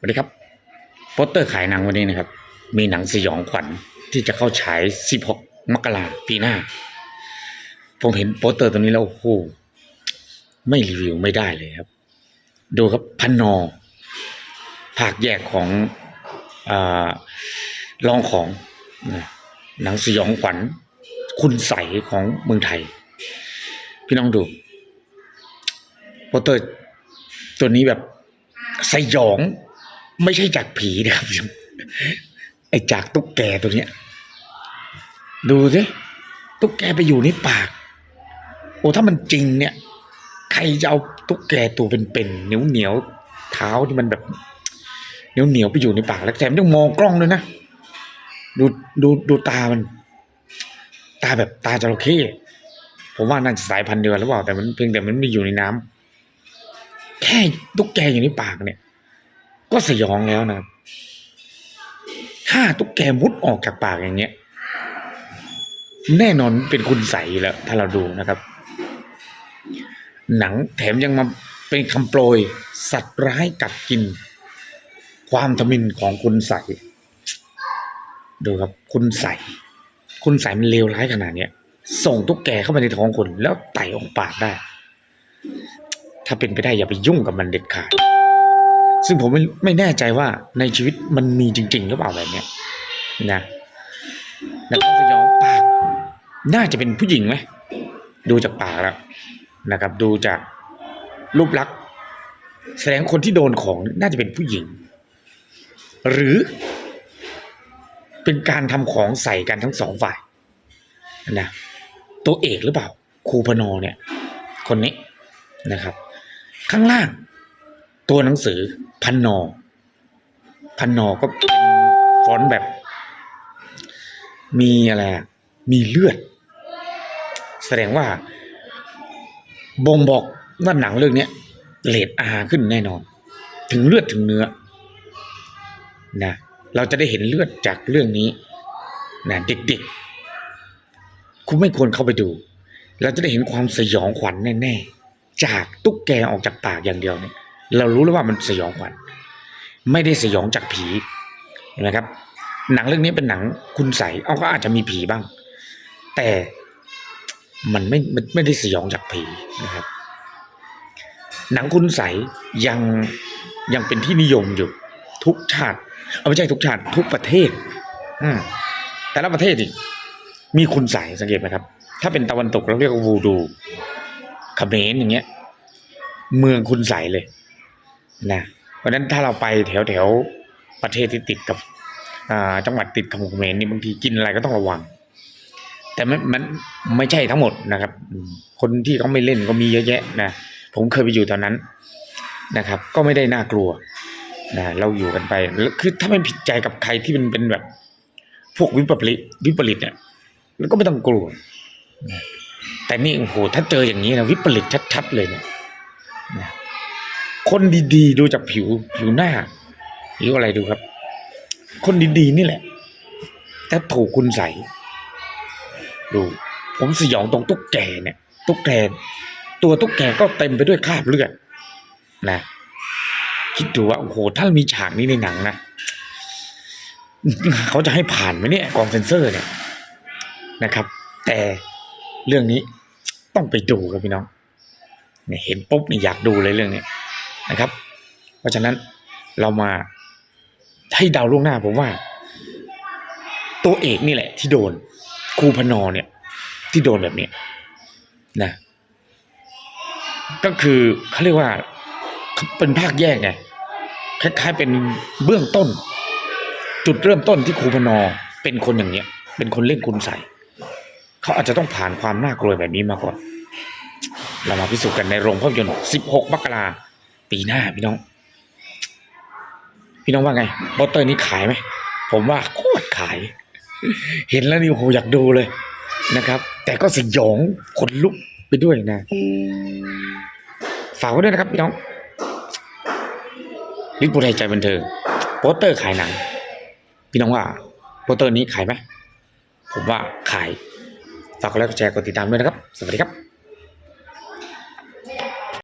สวัสดีครับโปสเตอร์ขายหนังวันนี้นะครับ มีหนังสยองขวัญที่จะเข้าฉาย 16 มกราปีหน้า ผมเห็นโปสเตอร์ตัวนี้แล้วโอ้โหไม่รีวิวไม่ได้เลยครับ ดูครับพันนอภาคแยกของอลองของหนังสยองขวัญคุณใสของเมืองไทย พี่น้องดูโปสเตอร์ตัวนี้แบบสยอง ไม่ใช่จากผีนะครับไอจากตุ๊กแกตัวเนี้ย ดูสิตุ๊กแกไปอยู่ในปาก โอ้ถ้ามันจริงเนี่ย ใครจะเอาตุ๊กแกตัวเป็นๆเหนียวเหนียวๆเท้าที่มันแบบเหนียวเหนียวๆไปอยู่ในปากแล้วแถมต้องมองกล้องด้วยนะดูดูดูตามัน ตาแบบตาจระเข้ผมว่าน่าจะสายพันธุ์เดียวกันหรือเปล่าแต่มันเพียงแต่มันไม่อยู่ในน้ำแค่ตุ๊กแกอยู่ในปากเนี่ย ก็สยองแล้วนะถ้าตุ๊กแกมุดออกจากปากอย่างเงี้ย แน่นอนเป็นคุณใส่แล้ว ถ้าเราดูนะครับ หนังแถมยังมาเป็นคำโปรย สัตว์ร้ายกัดกิน ความทมินของคุณใส ดูครับคุณใส คุณใสมันเลวร้ายขนาดเนี้ยส่งตุ๊กแกเข้าไปในท้องคนแล้วไต่ออกปากได้ ถ้าเป็นไปได้อย่าไปยุ่งกับมันเด็ดขาด ซึ่งผมไม่ไม่แน่ใจว่าในชีวิตมันมีจริง ๆ หรือเปล่าแบบเนี้ยนะแล้วก็สยองปาก น่าจะเป็นผู้หญิงไหมดูจากปากแล้วนะครับ ดูจากรูปลักษณ์แสดงคนที่โดนของน่าจะเป็นผู้หญิง หรือ เป็นการทำของใส่กันทั้งสองฝ่ายนะตัวเอกหรือเปล่าครูพนอเนี่ย คนนี้นะครับ ข้างล่าง ตัวหนังสือ พันนอ พันนอก็เป็นฟอนต์แบบ มีอะไร มีเลือด แสดงว่า บ่งบอกว่าหนังเรื่องนี้เลดอาขึ้นแน่นอน ถึงเลือดถึงเนื้อนะเราจะได้เห็นเลือดจากเรื่องนี้นะเด็กๆ คุณไม่ควรเข้าไปดู เราจะได้เห็นความสยองขวัญแน่ๆ จากตุ๊กแกออกจากปากอย่างเดียวเนี่ย เรารู้แล้วว่ามันสยองขวัญไม่ได้สยองจากผีเห็นไหมครับ หนังเรื่องนี้เป็นหนังคุณใสเอาก็อาจจะมีผีบ้าง แต่มันไม่ไม่ไม่ได้สยองจากผีนะครับ หนังคุณใสยังยังเป็นที่นิยมอยู่ทุกชาติ เอาไม่ใช่ทุกชาติทุกประเทศ อืมแต่ละประเทศอีกมีคุณใสสังเกตไหมครับ ถ้าเป็นตะวันตกเราเรียกว่าวูดูเขมรอย่างเงี้ย เมืองคุณใสเลย นะเพราะฉะนั้นถ้าเราไปแถวแถวประเทศที่ติดกับจังหวัดติดกับเขมรนี่บางทีกินอะไรก็ต้องระวัง แต่มันมันไม่ใช่ทั้งหมดนะครับ คนที่เขาไม่เล่นก็มีเยอะแยะนะผมเคยไปอยู่ตอนนั้นนะครับ ก็ไม่ได้น่ากลัวนะเราอยู่กันไปคือถ้าไม่ผิดใจกับใครที่มันเป็นแบบ พวกวิปริตวิปริตเนี่ยแล้วก็ไม่ต้องกลัวแต่นี่โอ้โหถ้าเจออย่างนี้นะวิปริตชัด ๆ เลยเนี่ยนะ คนดีๆ ดูจากผิวผิวหน้าผิวอะไรดูครับ คนดีๆนี่แหละ แต่ถูกคุณใส่ดู ผมสยองตรงตุ๊กแกเนี่ย ตุ๊กแกตัวตุ๊กแกก็เต็มไปด้วยคราบเลือดนะคิดดูว่าโอ้โหถ้ามีฉากนี้ในหนังนะเขาจะให้ผ่านไหมเนี่ยกองเซนเซอร์เนี่ยนะครับ แต่เรื่องนี้ต้องไปดูครับพี่น้องเห็นปุ๊บนี่อยากดูเลยเรื่องนี้ นะครับ เพราะฉะนั้นเรามาให้เดาล่วงหน้าผมว่า ตัวเอกนี่แหละ ที่โดนครูพนอเนี่ย ที่โดนแบบนี้นะ ก็คือเขาเรียกว่าเป็นภาคแยกไงคล้ายๆเป็นเบื้องต้น จุดเริ่มต้นที่ครูพนอเป็นคนอย่างเนี้ย เป็นคนเล่นคุณใส่เขาอาจจะต้องผ่านความน่ากลัวแบบนี้มาก่อน เรามาพิสูจน์กันในโรงภาพยนตร์ 16 มกรา ปีหน้าพี่น้อง พี่น้องว่าไงบอตเตอร์นี้ขายไหมผมว่าโคตรขาย เห็นแล้วนี่โอ้โหอยากดูเลยนะครับ แต่ก็สยองขนลุกไปด้วยนะฝากไว้ด้วยนะครับพี่น้องลิบุไทยใจบันเทิงโปสเตอร์ขายหนัง พี่น้องว่าโปสเตอร์นี้ขายไหมผมว่าขายฝากกดไลค์กดแชร์กดติดตามด้วยนะครับ สวัสดีครับ